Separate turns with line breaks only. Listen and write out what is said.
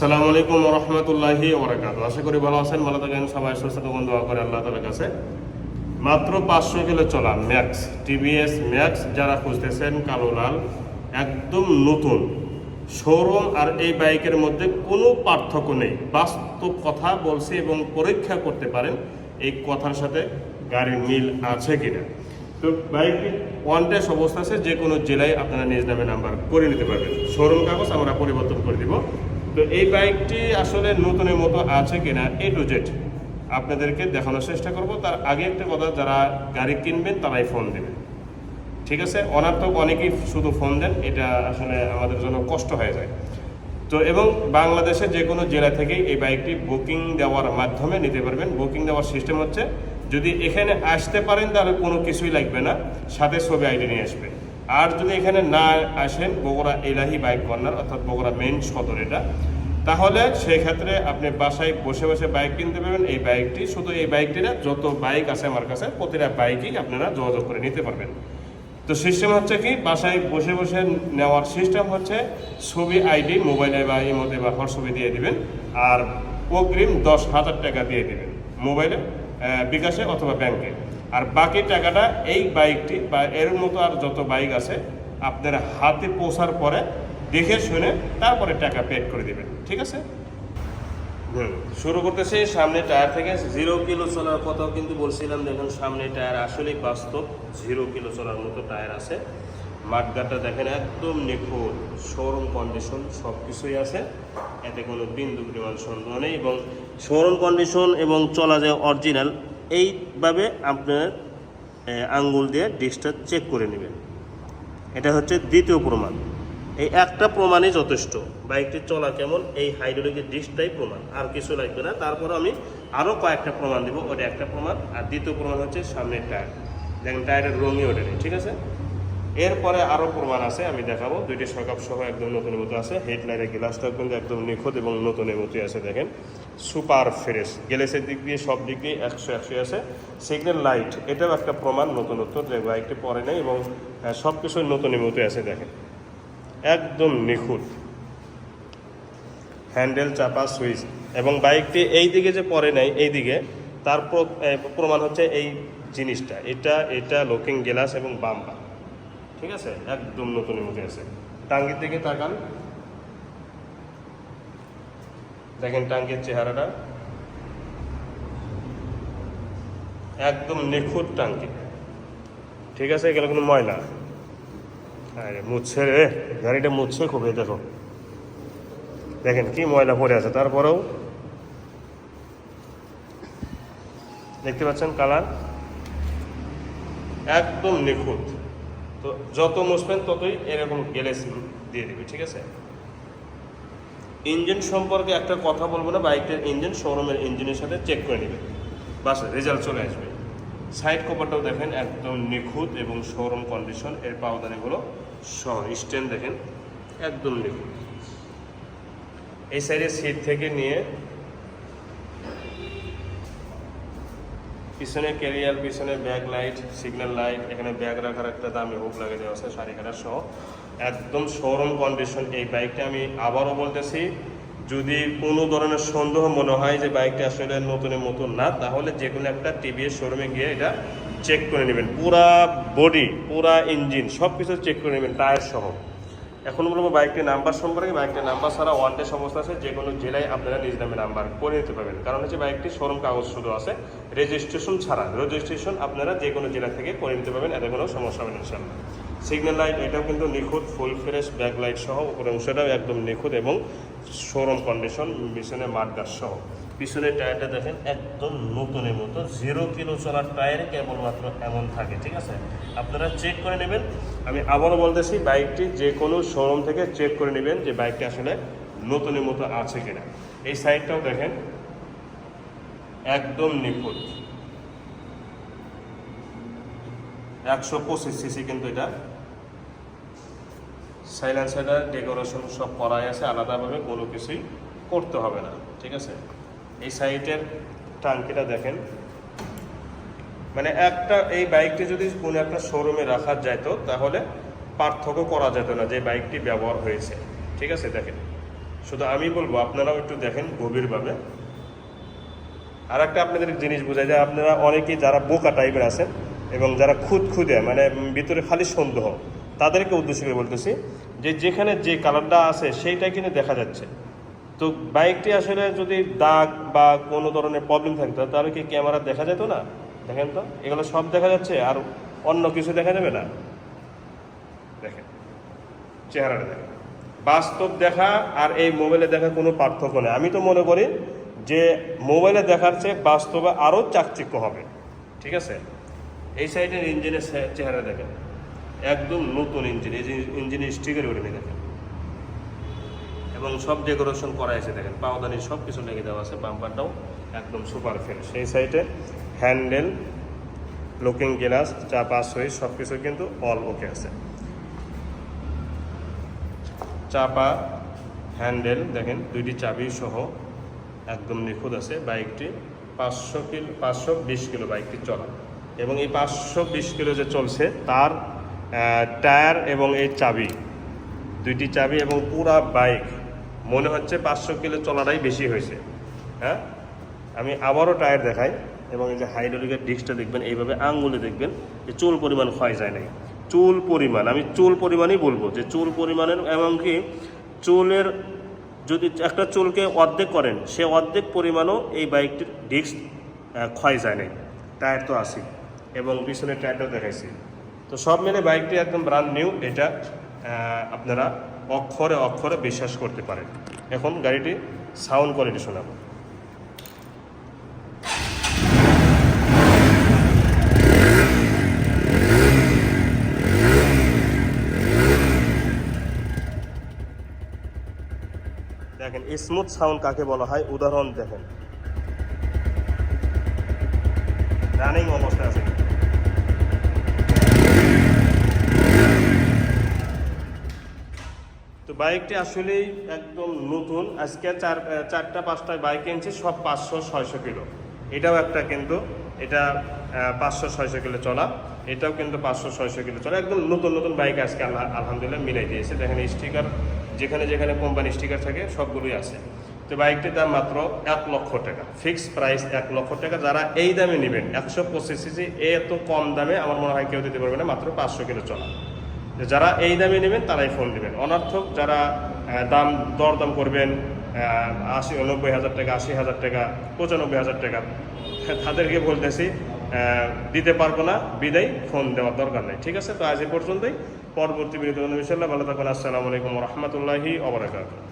আসসালামু আলাইকুম রহমতুল্লাহি ওবরাকাত আশা করি ভালো আছেন, ভালো থাকেন, সবাই সুস্থ থাকুন, দোয়া করে আল্লাহ তালার কাছে। মাত্র পাঁচশো কিলো চলা ম্যাক্স টিভিএস ম্যাক্স যারা খুঁজতেছেন কালো লাল, একদম নতুন। শোরুম আর এই বাইকের মধ্যে কোনো পার্থক্য নেই। বাস্তব কথা বলছি এবং পরীক্ষা করতে পারেন এই কথার সাথে গাড়ির মিল আছে কিনা। তো বাইকটি ওয়ান টেস্ট অবস্থা আছে যে কোনো জেলায় আপনারা নিজ নামে নাম্বার করে নিতে পারবেন। শোরুম কাগজ আমরা পরিবর্তন করে দিব। তো এই বাইকটি আসলে নতুনের মতো আছে কিনা এ টু জেড আপনাদেরকে দেখানোর চেষ্টা করব। তার আগে একটা কথা, যারা গাড়ি কিনবেন তারাই ফোন দেবেন। ঠিক আছে? অনার্থক অনেকেই শুধু ফোন দেন, এটা আসলে আমাদের জন্য কষ্ট হয়ে যায়। তো এবং বাংলাদেশে যে কোনো জেলা থেকেই এই বাইকটি বুকিং দেওয়ার মাধ্যমে নিতে পারবেন। বুকিং দেওয়ার সিস্টেম হচ্ছে, যদি এখানে আসতে পারেন তাহলে কোনো কিছুই লাগবে না, সাথে ছবি আইডি নিয়ে আসবে। আর যদি এখানে না আসেন বগুড়া এলাহি বাইক কর্নার, অর্থাৎ বগুড়া মেন সদর এটা, তাহলে সেই ক্ষেত্রে আপনি বাসায় বসে বসে বাইক কিনতে পারবেন। এই বাইকটি, শুধু এই বাইকটি না, যত বাইক আছে আমার কাছে, প্রতিটা বাইকই আপনারা যোগাযোগ করে নিতে পারবেন। তো সিস্টেম হচ্ছে কি, বাসায় বসে বসে নেওয়ার সিস্টেম হচ্ছে ছবি আইডি, মোবাইলে বা ইমোতে বা হোয়াটসঅ্যাপে দিয়ে দিবেন, আর অগ্রিম দশ হাজার টাকা দিয়ে দিবেন, মোবাইলে বিকাশে অথবা ব্যাংকে। আর বাকি টাকাটা এই বাইকটি বা এর মতো আর যত বাইক আছে, আপনার হাতে পৌঁছার পরে দেখে শুনে তারপরে টাকা পেড করে দেবেন। ঠিক আছে? শুরু করতেছি সামনে টায়ার থেকে। জিরো কিলো চলার কথাও কিন্তু বলছিলাম, দেখুন সামনে টায়ার আসলেই বাস্তব। জিরো কিলো চলার মতো টায়ার আছে। মাঠগাটটা দেখেন একদম নিখুঁত শোরুম কন্ডিশন সব কিছুই আছে। এতে কোনো বিন্দু পরিমাণ সন্দেহ নেই এবং শোরুম কন্ডিশন এবং চলা যায় অরিজিনাল এইভাবে আপনার আঙ্গুল দিয়ে ডিস্কটা চেক করে নেবেন। এটা হচ্ছে দ্বিতীয় প্রমাণ। এই একটা প্রমাণই যথেষ্ট। বাইকটি চলা কেমন, এই হাইড্রোলিকের ডিস্কটাই প্রমাণ। আর কিছু লাগবে না। তারপর আমি আরও কয়েকটা প্রমাণ দেবো। ওটা একটা প্রমাণ। আর দ্বিতীয় প্রমাণ হচ্ছে সামনের টায়ার দেখেন টায়ারের রঙই ওটা ঠিক আছে? এরপরে আরও প্রমাণ আছে, আমি দেখাবো। দুইটি সকাপ সহ একদম নতুনের মতো আছে। হেডলাইটের গ্লাসটা কিন্তু একদম নিখুঁত এবং নতুনের মতোই আছে, দেখেন। Super fresh. গ্যালেসের দিক দিয়ে সব দিক দিয়ে একশো একশো আছে। সিগন্যাল লাইট এটাও একটা প্রমাণ নতুনত্ব যে বাইকটি পরে নেই এবং সব কিছুই নতুনের মতোই আছে, দেখেন। একদম নিখুঁত। হ্যান্ডেল, চাপা, সুইচ এবং বাইকটি এই দিকে যে পরে নাই এই দিকে তার প্র- প্রমাণ হচ্ছে এই জিনিসটা। এটা এটা লুকিং গ্লাস এবং বাম্পা ঠিক আছে? একদম নতুনের মধ্যে আছে। টাঙ্গির দিকে তাকান। দেখেন টাঙ্গির চেহারাটা। একদম নিখুঁত টাঙ্কি ঠিক আছে? এগুলো কোনো ময়লা। আরে মুছছে রে। গাড়িটা মুছছে খুব, এই দেখো। দেখেন কি ময়লা পড়ে আছে। তারপরেও দেখতে পাচ্ছেন কালার? একদম নিখুঁত। তো যত মুছবেন ততই এরকম গ্যালেস দিয়ে দিবে, ঠিক আছে? ইঞ্জিন সম্পর্কে একটা কথা বলব না, বাইকটার ইঞ্জিন, শোরুমের ইঞ্জিনের সাথে চেক করে নেবে। বাস রেজাল্ট চলে আসবে। সাইড কভারটাও দেখেন একদম নিখুঁত এবং শোরুম কন্ডিশন এর পাওদানিগুলো সহ স্ট্যান্ড দেখেন, একদম নিখুঁত। এই সাইডে সিট থেকে নিয়ে পিছনে ক্যারিয়ার, পিছনে ব্যাক লাইট সিগন্যাল লাইট এখানে ব্যাগ রাখার একটা দামি হুক লাগিয়ে দেওয়া আছে শাড়ি কাটার সহ একদম শোরুম কন্ডিশন এই বাইকটা আমি আবারও বলতেছি, যদি কোনো ধরনের সন্দেহ মনে হয় যে বাইকটা আসলে নতুনের মতো না, তাহলে যে কোনো একটা টিভিএস শোরুমে গিয়ে এটা চেক করে নেবেন। পুরা বডি পুরা ইঞ্জিন সব কিছু চেক করে নেবেন টায়ার সহ। এখন বলব বাইকটির নাম্বার সম্পর্কে, বাইকটির নাম্বার ছাড়া ওয়ান ডে সমস্যা আছে যে কোনো জেলায় আপনারা নিজ নামে নাম্বার করে নিতে পারবেন। কারণ হচ্ছে বাইকটি শোরুম কাগজ শুধু আছে রেজিস্ট্রেশন ছাড়া। রেজিস্ট্রেশন আপনারা যে কোনো জেলা থেকে করে নিতে পারবেন, এতে কোনো সমস্যা হবে না ইনশাল্লাহ সিগন্যাল লাইট এটাও কিন্তু নিখুঁত ফুল ফ্রেশ ব্যাক লাইট সহ, উপরের অংশটাও একদম নিখুঁত এবং শোরুম কন্ডিশন পিছনে মার্কার সহ। পিছনের টায়ারটা দেখেন, একদম নতুনের মতো। জিরো কিলো চলার টায়ার কেবলমাত্র এমন থাকে, ঠিক আছে? আপনারা চেক করে নেবেন। আমি আবারও বলতেছি, বাইকটি যে কোনো শোরুম থেকে চেক করে নেবেন যে বাইকটি আসলে নতুনের মতো আছে কিনা। এই সাইডটাও দেখেন, একদম নিখুঁত। একশো পঁচিশ সিসি কিন্তু এটা। সাইলেন্সারটার ডেকোরেশন সব করাই আছে, আলাদাভাবে কোনো কিছুই করতে হবে না, ঠিক আছে? এই সাইডের টাঙ্কিটা দেখেন। মানে একটা, এই বাইকটি যদি কোনো একটা শোরুমে রাখা যেত, তাহলে পার্থক্য করা যেত না যে বাইকটি ব্যবহার হয়েছে। ঠিক আছে, দেখেন। শুধু আমি বলব, আপনারাও একটু দেখেন গভীরভাবে। আর একটা আপনাদের জিনিস বোঝায় যে আপনারা অনেকেই যারা বোকা টাইপের আছেন এবং যারা খুদ খুদে মানে ভিতরে খালি সন্দেহ, তাদেরকে উদ্দেশ্য করে বলতেছি যে যেখানে যে কালারটা আছে সেইটাই কিন্তু দেখা যাচ্ছে। তো বাইকটি আসলে যদি দাগ বা কোনো ধরনের প্রবলেম থাকতো, তাহলে কি ক্যামেরা দেখা যেত না? দেখেন তো, এগুলো সব দেখা যাচ্ছে আর অন্য কিছু দেখা যাবে না। দেখেন, চেহারাটা দেখেন। বাস্তব দেখা আর এই মোবাইলে দেখা কোনো পার্থক্য নেই। আমি তো মনে করি যে মোবাইলে দেখার চেয়ে বাস্তবে আরও চাকচিক্য হবে। ঠিক আছে? এই সাইডের ইঞ্জিনের চেহারা দেখেন। একদম নতুন ইঞ্জিন এই ইঞ্জিনের স্টিকার উঠে দেখেন। এবং সব ডেকোরেশন করা আছে দেখেন, পাওদানি সব কিছু লেগে দেওয়া আছে, বাম্পারটাও একদম সুপার ফিনিশ সেই সাইডে হ্যান্ডেল লুকিং গ্লাস চা পাস হয়ে সব কিছু কিন্তু অল ওকে আছে। চাপা হ্যান্ডেল দেখেন, দুইটি চাবি সহ একদম নিখুঁত আছে বাইকটি পাঁচশো কিলো, পাঁচশো বিশ কিলো বাইকটি চলা। এবং এই পাঁচশো বিশ কিলো যে চলছে, তার টায়ার এবং এই চাবি, দুইটি চাবি এবং পুরা বাইক মনে হচ্ছে পাঁচশো কিলো চলাটাই বেশি হয়েছে। হ্যাঁ? আমি আবারও টায়ার দেখাই এবং এই যে হাইড্রোলিকের ডিস্কটা দেখবেন, এইভাবে আঙ্গুলে দেখবেন যে চুল পরিমাণ ক্ষয় যায় নাই। চুল পরিমাণ, আমি চুল পরিমাণই বলব যে চুল পরিমাণের এমনকি চুলের যদি একটা চুলকে অর্ধেক করেন, সে অর্ধেক পরিমাণও এই বাইকটির ডিস্ক ক্ষয় যায় নাই। টায়ার তো আসি এবং পিছনের টায়ারটাও দেখাইছি। তো সব মিলে বাইকটি একদম ব্রান্ড নিউ এটা আপনারা অক্ষরে অক্ষরে বিশ্বাস করতে পারেন। এখন গাড়িটি সাউন্ড কোয়ালিটি শোনাবো। দেখেন স্মুথ সাউন্ড কাকে বলা হয়? উদাহরণ দেখেন। রানিং অবস্থায় আছে। বাইকটি আসলেই একদম নতুন। আজকে চার চারটা পাঁচটা বাইক কিনছি সব পাঁচশো, ছয়শো কিলো। এটাও একটা কিন্তু, এটা পাঁচশো, ছয়শো কিলো চলা। এটাও কিন্তু পাঁচশো, ছয়শো কিলো চলা। একদম নতুন নতুন বাইক আজকে আল্লাহ, আলহামদুলিল্লাহ মিলাই দিয়েছে। দেখেন স্টিকার যেখানে যেখানে কোম্পানি স্টিকার থাকে, সবগুলোই আছে। তো বাইকটির দাম মাত্র এক লক্ষ টাকা। ফিক্স প্রাইস এক লক্ষ টাকা। যারা এই দামে নেবেন, একশো পঁচিশ সিসি, এত কম দামে, আমার মনে হয় কেউ দিতে পারবে না, মাত্র পাঁচশো কিলো চলা। যারা এই দামে নেবেন তারাই ফোন নেবেন। অনার্থক যারা দাম, দরদাম করবেন আশি, নব্বই হাজার টাকা, আশি হাজার টাকা, পঁচানব্বই হাজার টাকা, তাদেরকে বলতেছি দিতে পারব না, বিদায়, ফোন দেওয়ার দরকার নেই। ঠিক আছে? তো আজ এই পর্যন্তই। পরবর্তী বিনোদন ইনশাল্লাহ ভালো থাকুন আসসালামু আলাইকুম রহমতুল্লাহি ওবরাকাতুহ